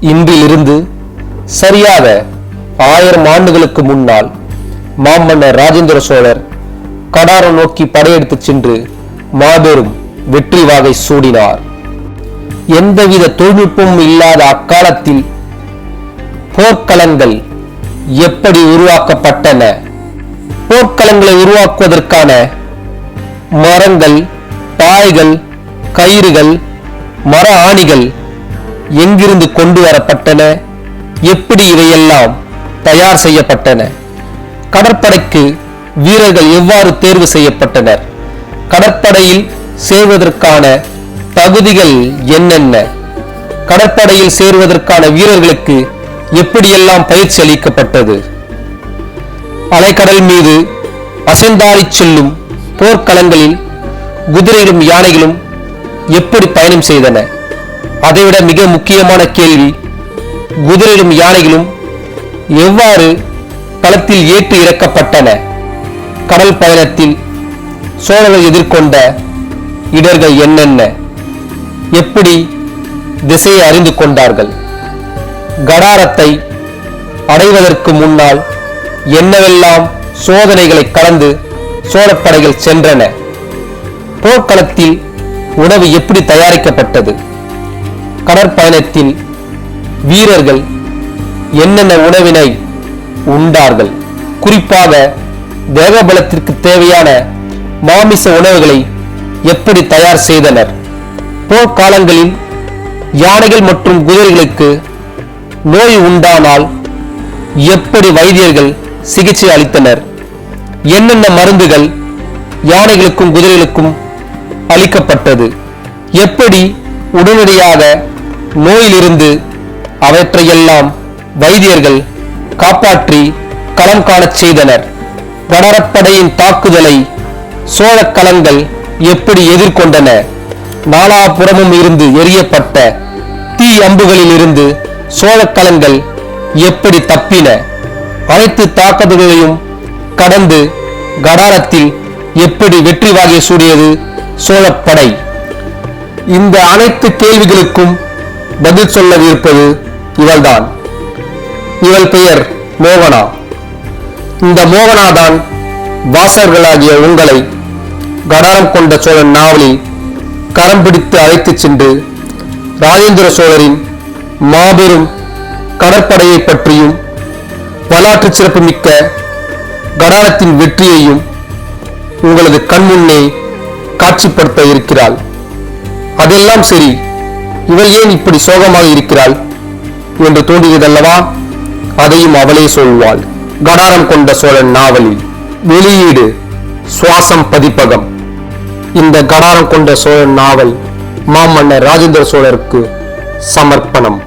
இன்றிலிருந்து சரியாக ஆயிரம் ஆண்டுகளுக்கு முன்னால் மாமன்னர் ராஜேந்திர சோழர் கடாரம் நோக்கி படையெடுத்துச் சென்று மாபெரும் வெற்றி வாகை சூடினார். எந்தவித தொழில்நுட்பமும் இல்லாத அக்காலத்தில் போர்க்களங்கள் எப்படி உருவாக்கப்பட்டன? போர்க்களங்களை உருவாக்குவதற்கான மரங்கள் பாய்கள் கயிறுகள் மர ஆணிகள் எங்கிருந்து கொண்டு வரப்பட்டன? எப்படி இவையெல்லாம் தயார் செய்யப்பட்டன? கடற்படைக்கு வீரர்கள் எவ்வாறு தேர்வு செய்யப்பட்டனர்? கடற்படையில் சேர்வதற்கான தகுதிகள் என்னென்ன? கடற்படையில் சேர்வதற்கான வீரர்களுக்கு எப்படியெல்லாம் பயிற்சி அளிக்கப்பட்டது? அலைக்கடல் மீது அசைந்தாடிச் செல்லும் போர்க்களங்களில் குதிரைகளும் யானைகளும் எப்படி பயணம் செய்தன? அதைவிட மிக முக்கியமான கேள்வி குதிரையிலும் யானைகளும் எவ்வாறு களத்தில் ஏற்றி இறக்கப்பட்டன? கடல் பயணத்தில் சோழர்கள் எதிர்கொண்ட இடர்கள் என்னென்ன? எப்படி திசையை அறிந்து கொண்டார்கள்? கடாரத்தை அடைவதற்கு முன்னால் என்னவெல்லாம் சோதனைகளை கடந்து சோழப்படைகள் சென்றன? போர்க்களத்தில் உணவு எப்படி தயாரிக்கப்பட்டது? கடற்பயணத்தில் வீரர்கள் என்னென்ன உணவினை உண்டார்கள்? குறிப்பாக தேகபலத்திற்கு தேவையான மாமிச உணவுகளை எப்படி தயார் செய்தனர்? போர்க்காலங்களில் யானைகள் மற்றும் குதிரைகளுக்கு நோய் உண்டானால் எப்படி வைத்தியர்கள் சிகிச்சை அளித்தனர்? என்னென்ன மருந்துகள் யானைகளுக்கும் குதிரைகளுக்கும் அளிக்கப்பட்டது? எப்படி உடனடியாக நோயிலிருந்து அவற்றையெல்லாம் வைத்தியர்கள் காப்பாற்றி களம் காணச் செய்தனர். வடரப்படையின் தாக்குதலை சோழக் கலங்கள் எப்படி எதிர்கொண்டன? நாலாபுறமும் இருந்து எரியப்பட்ட தீ அம்புகளில் இருந்து சோழக் கலங்கள் எப்படி தப்பின? அனைத்து தாக்குதல்களையும் கடந்து கடாரத்தில் எப்படி வெற்றி வாகை சூடியது? சோழப்படை இந்த அனைத்து கேள்விகளுக்கும் பதில் சொல்லவிருப்பது இவள்தான். இவள் பெயர் மோகனா. இந்த மோகனா தான் வாசகர்களாகிய உங்களை கடாரம் கொண்ட சோழன் நாவலில் கரம் பிடித்து அழைத்துச் சென்று ராஜேந்திர சோழரின் மாபெரும் கடற்படையை பற்றியும் வரலாற்று சிறப்புமிக்க கடாரத்தின் வெற்றியையும் உங்களது கண்முன்னே காட்சிப்படுத்த இருக்கிறாள். அதெல்லாம் சரி இவள் ஏன் இப்படி சோகமாக இருக்கிறாள்? என்று தோன்றியதல்லவா? அதையும் அவளே சொல்வாள். கடாரம் கொண்ட சோழன் நாவலில் வெளியீடு சுவாசம் பதிப்பகம். இந்த கடாரம் கொண்ட சோழன் நாவல் மாமன்னர் ராஜேந்திர சோழருக்கு சமர்ப்பணம்.